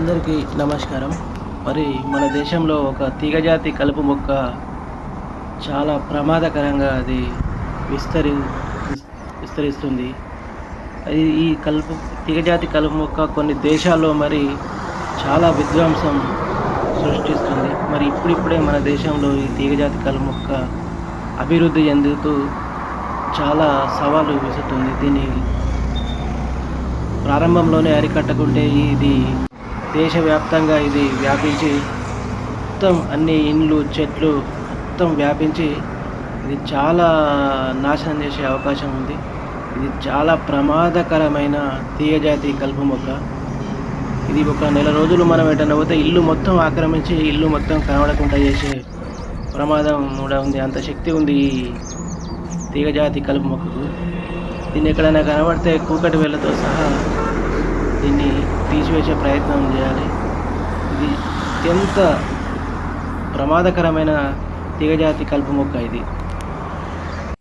అందరికీ నమస్కారం. మరి మన దేశంలో ఒక తీగజాతి కలుపు మొక్క చాలా ప్రమాదకరంగా అది విస్తరి విస్తరిస్తుంది. అది ఈ కలుపు తీగజాతి కలుపు మొక్క కొన్ని దేశాల్లో మరి చాలా విధ్వంసం సృష్టిస్తుంది. మరి ఇప్పుడిప్పుడే మన దేశంలో ఈ తీగజాతి కలుపు మొక్క అభివృద్ధి చెందుతూ చాలా సవాలు విసుతుంది దీన్ని ప్రారంభంలోనే అరికట్టకుంటే ఇది దేశవ్యాప్తంగా ఇది వ్యాపించి మొత్తం అన్ని ఇండ్లు చెట్లు మొత్తం వ్యాపించి ఇది చాలా నాశనం చేసే అవకాశం ఉంది. ఇది చాలా ప్రమాదకరమైన తీయజాతి కలుపు మొక్క. ఇది ఒక నెల రోజులు మనం ఎటన్నా పోతే ఇల్లు మొత్తం ఆక్రమించి ఇల్లు మొత్తం కనబడకుండా చేసే ప్రమాదం కూడా ఉంది. అంత శక్తి ఉంది ఈ తీగజాతి కలుపు మొక్కకు. దీన్ని ఎక్కడైనా కనబడితే కూకటి వేళ్ళతో సహా దీన్ని తీసివేసే ప్రయత్నం చేయాలి. ఇది అత్యంత ప్రమాదకరమైన తీగజాతి కలుపు మొక్క ఇది.